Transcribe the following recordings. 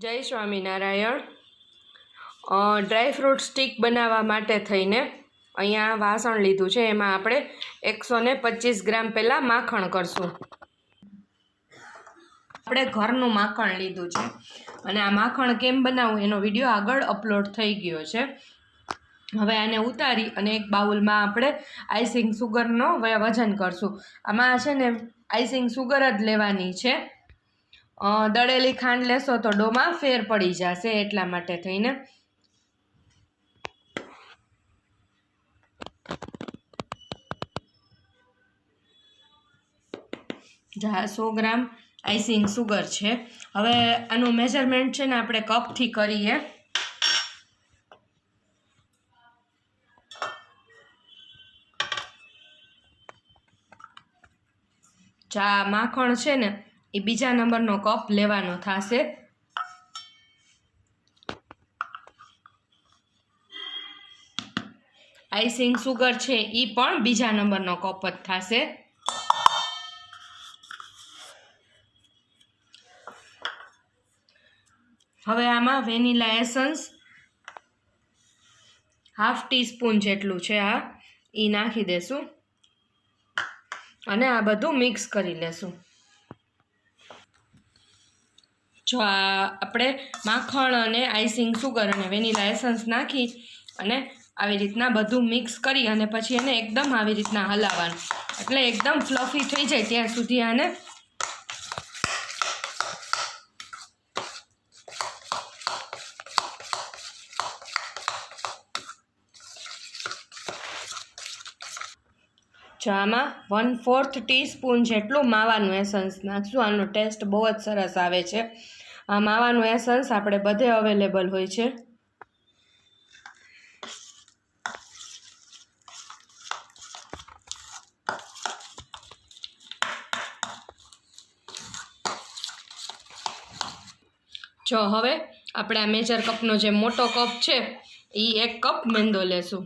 જય Swaminarayan. Dry fruit stick બનાવવા માટે થઈને અહીંયા વાસણ લીધું છે. એમાં આપણે એકસો ને પચીસ ગ્રામ પહેલાં માખણ કરશું. આપણે ઘરનું માખણ લીધું છે. અને આ માખણ કેમ બનાવવું એનો વીડિયો આગળ અપલોડ થઈ ગયો છે. હવે આને ઉતારી અને એક બાઉલમાં આપણે આઈસિંગ સુગરનો વજન કરશું. આમાં છે ને આઈસિંગ સુગર જ લેવાની છે. દળેલી ખાંડ લેશો તો ડોમાં ફેર પડી જશે એટલા માટે થઈને. જા, સો ગ્રામ આઈસિંગ સુગર છે. હવે આનું મેઝરમેન્ટ છે ને આપણે કપથી કરીએ. ચા માખણ છે ને એ બીજા નંબરનો કપ લેવાનો થશે. આઈસિંગ સુગર છે એ પણ બીજા નંબરનો કપ જ થશે. હવે આમાં વેનીલા એસન્સ હાફ ટીસ્પૂન જેટલું છે આ એ નાખી દેશું. અને આ બધું મિક્સ કરી લેશું. જો આપણે માખણ અને આઈસિંગ સુગર અને વેનીલા એસન્સ નાખી અને આવી રીતના બધું મિક્સ કરી અને પછી એને એકદમ આવી રીતના હલાવવાનું. એટલે એકદમ ફ્લફી થઈ જાય ત્યાં સુધી આને. જો આમાં વન ફોર્થ ટીસ્પૂન જેટલું માવાનું એસન્સ નાખશું. આનો ટેસ્ટ બહુ જ સરસ આવે છે. આ માવાનું એસન્સ આપણે બધે અવેલેબલ હોય છે. જો હવે આપણે આ મેજર કપનો જે મોટો કપ છે એ એક કપ મેંદો લેશું.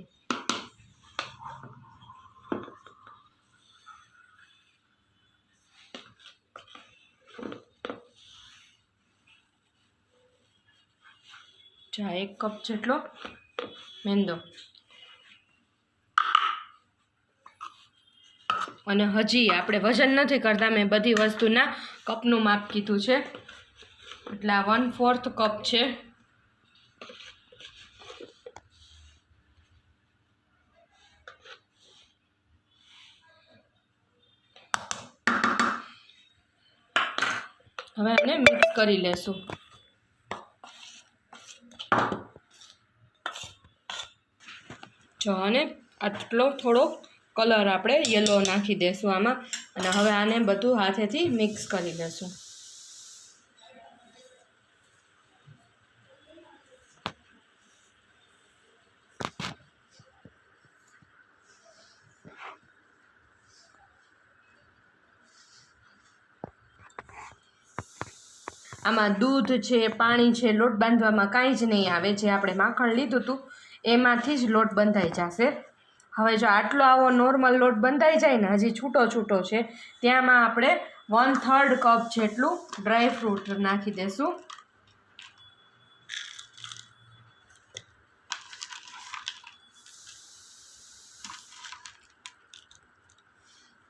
જા, એક કપ જેટલો મેંદો. અને હજી આપણે વજન નથી કરતા, મેં બધી વસ્તુના કપનું માપ કીધું છે. એટલે આ વન ફોર્થ કપ છે. હવે આને મિક્સ કરી લેશું. જો અને આટલો થોડો કલર આપણે યલો નાખી દેશું આમાં. અને હવે આને બધું હાથેથી મિક્સ કરી દઈશું આમાં દૂધ છે, પાણી છે, લોટ બાંધવામાં કાંઈ જ નહીં આવે, જે આપણે માખણ લીધું હતું. એમાંથી જ લોટ બંધાઈ જશે. હવે જો આટલો આવો નોર્મલ લોટ બંધાઈ જાય ને, હજી છૂટો છૂટો છે, ત્યાંમાં આપણે વન થર્ડ કપ જેટલું ડ્રાય ફ્રૂટ નાખી દેશું.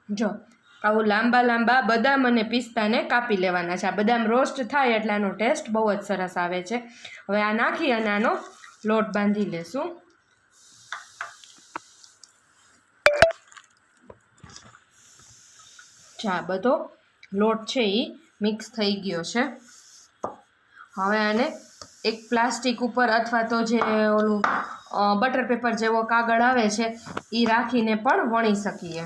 જો, આવું લાંબા લાંબા બદામ અને પિસ્તાને કાપી લેવાના છે. આ બદામ રોસ્ટ થાય એટલે આનો ટેસ્ટ બહુ જ સરસ આવે છે. હવે આ નાખી અને આનો લોટ બાંધી લેશું. ચા બધો લોટ છે એ મિક્સ થઈ ગયો છે. હવે આને એક પ્લાસ્ટિક ઉપર અથવા તો જે ઓલું બટર પેપર જેવો કાગળ આવે છે એ રાખીને પણ વણી શકીએ.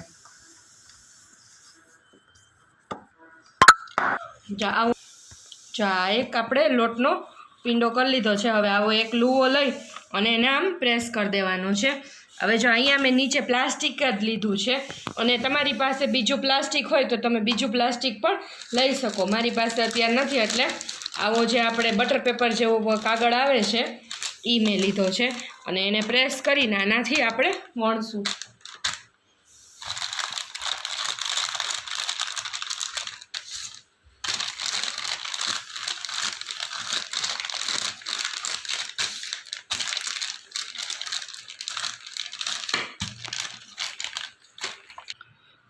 ચા એક આપણે લોટનો પીંડો કરી લીધો છે. હવે આવો એક લૂવો લઈ અને એને આમ પ્રેસ કરી દેવાનો છે. હવે જો અહીંયા મેં નીચે પ્લાસ્ટિક જ લીધું છે. અને તમારી પાસે બીજું પ્લાસ્ટિક હોય તો તમે બીજું પ્લાસ્ટિક પણ લઈ શકો. મારી પાસે અત્યારે નથી એટલે આવો જે આપણે બટર પેપર જેવો કાગળ આવે છે એ મેં લીધો છે. અને એને પ્રેસ કરીને આનાથી આપણે વણશું.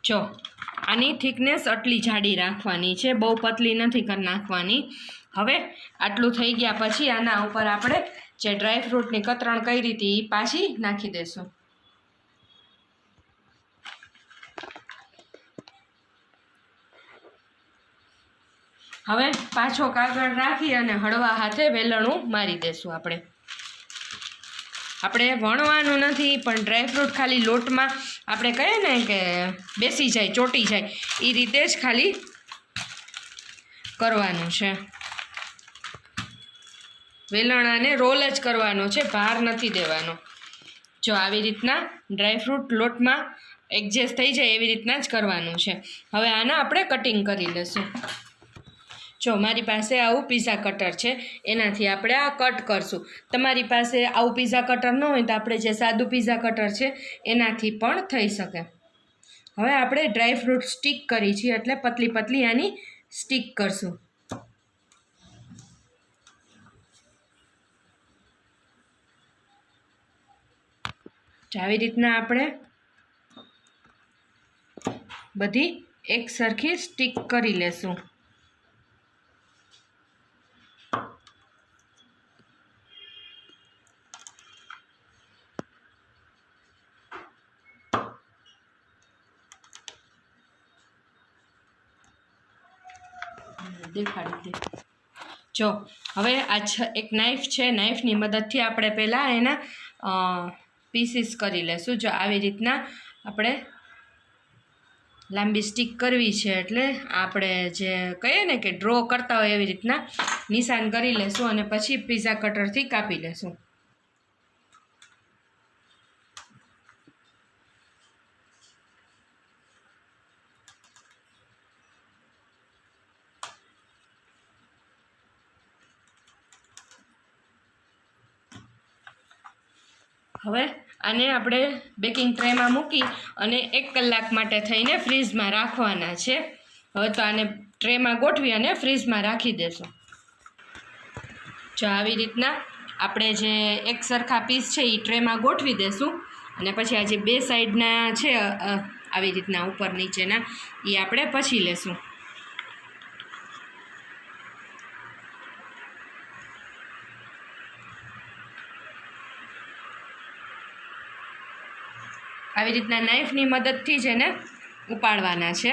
જો, આની થિકનેસ આટલી જાડી રાખવાની છે, બહુ પતલી નથી કરી નાખવાની. હવે આટલું થઈ ગયા પછી આના ઉપર આપણે જે ડ્રાયફ્રૂટની કતરણ કરી હતી એ પાછી નાખી દઈશું હવે પાછો કાગળ રાખી અને હળવા હાથે વેલણું મારી દેશું આપણે. આપણે વણવાનું નથી, પણ ડ્રાયફ્રૂટ ખાલી લોટમાં આપણે કહીએ ને કે બેસી જાય, ચોટી જાય એ રીતે જ ખાલી કરવાનું છે. વેલણાને રોલ જ કરવાનો છે, ભાર નથી દેવાનો. જો આવી રીતના ડ્રાયફ્રૂટ લોટમાં એડજસ્ટ થઈ જાય, એવી રીતના જ કરવાનું છે. હવે આના આપણે કટિંગ કરી લઈશું જો મારી પાસે આવું પીઝા કટર છે, એનાથી આપણે આ કટ કરશું. તમારી પાસે આવું પીઝા કટર ન હોય તો આપણે જે સાદું પીઝા કટર છે, એનાથી પણ થઈ શકે. હવે આપણે ડ્રાય ફ્રૂટ સ્ટીક કરી છીએ, એટલે પતલી પતલી આની સ્ટીક કરશું. આવી રીતના આપણે બધી એક સરખી સ્ટીક કરી લેશું. દેખાડી દે. જો, હવે આ છ, એક નાઈફ છે નાઈફની મદદથી આપણે પહેલાં એના પીસીસ કરી લેશું. જો આવી રીતના આપણે લાંબી સ્ટીક કરવી છે એટલે આપણે જે કહીએ ને કે ડ્રો કરતા હોય એવી રીતના નિશાન કરી લેશું અને પછી પીઝા કટરથી કાપી લેશું. હવે આને આપણે બેકિંગ ટ્રેમાં મૂકી અને એક કલાક માટે થઈને ફ્રીજમાં રાખવાના છે. હવે તો આને ટ્રેમાં ગોઠવી અને ફ્રીજમાં રાખી દેશું. જો આવી રીતના આપણે જે એક સરખા પીસ છે એ ટ્રેમાં ગોઠવી દેશું અને પછી આ જે બે સાઈડના છે આવી રીતના ઉપર નીચેના, એ આપણે પછી લેશું. આવી રીતના નાઈફની મદદથી જ એને ઉપાડવાના છે.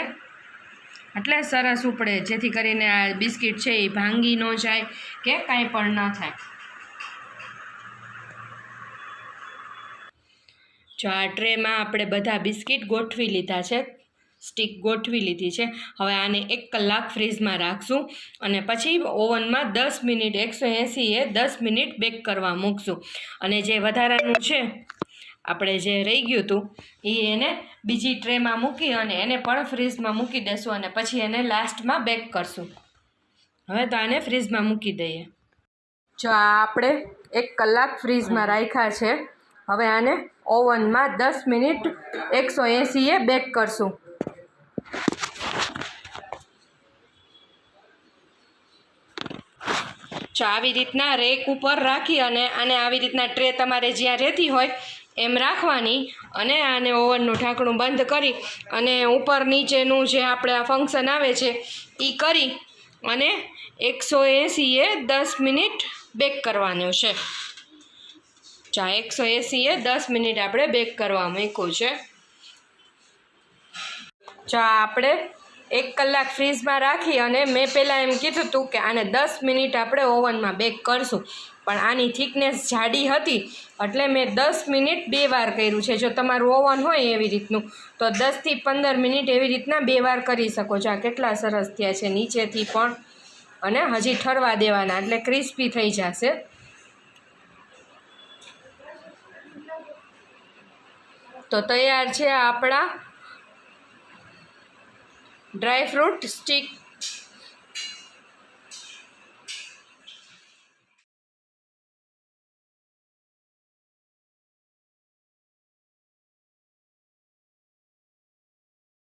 એટલે સરસ ઉપડે, જેથી કરીને આ બિસ્કિટ છે એ ભાંગી ન જાય કે કાંઈ પણ ન થાય. જો આ ટ્રેમાં આપણે બધા બિસ્કિટ ગોઠવી લીધા છે, સ્ટીક ગોઠવી લીધી છે, હવે આને એક કલાક ફ્રીજમાં રાખશું અને પછી ઓવનમાં દસ મિનિટ, એકસો એંસીએ દસ મિનિટ બેક કરવા મૂકશું. અને જે વધારાનું છે આપણે જે રહી ગયું હતું, એ એને બીજી ટ્રેમાં મૂકી અને એને પણ ફ્રીઝમાં મૂકી દેશું અને પછી એને લાસ્ટમાં બેક કરશું. હવે તો આને ફ્રીઝમાં મૂકી દઈએ. જો આ આપણે એક કલાક ફ્રીઝમાં રાખ્યા છે. હવે આને ઓવનમાં દસ મિનિટ એકસો એંસીએ બેક કરશું. જો આવી રીતના રેક ઉપર રાખી અને આને આવી રીતના ટ્રે તમારે જ્યાં રહેતી હોય એમ રાખવાની અને આને ઓવનનું ઢાંકણું બંધ કરી અને ઉપર નીચેનું જે આપણે આ ફંક્શન આવે છે એ કરી અને એકસો એંસીએ દસ મિનિટ બેક કરવાનું છે. ચા એકસો એંસીએ દસ મિનિટ આપણે બેક કરવા મૂક્યું છે. ચા આપણે એક કલાક ફ્રીઝમાં રાખી અને મેં પહેલાં એમ કીધું હતું કે આને દસ મિનિટ આપણે ઓવનમાં બેક કરશું. પણ આની થિકનેસ જાડી હતી, એટલે મેં દસ મિનિટ બે વાર કર્યું છે. જો તમારું ઓવન હોય એવી રીતનું, તો દસથી પંદર મિનિટ એવી રીતના બે વાર કરી શકો છો. આ કેટલા સરસ થયા છે નીચેથી પણ. અને હજી ઠરવા દેવાના, એટલે ક્રિસ્પી થઈ જશે. તો તૈયાર છે આપણા ડ્રાય ફ્રૂટ સ્ટીક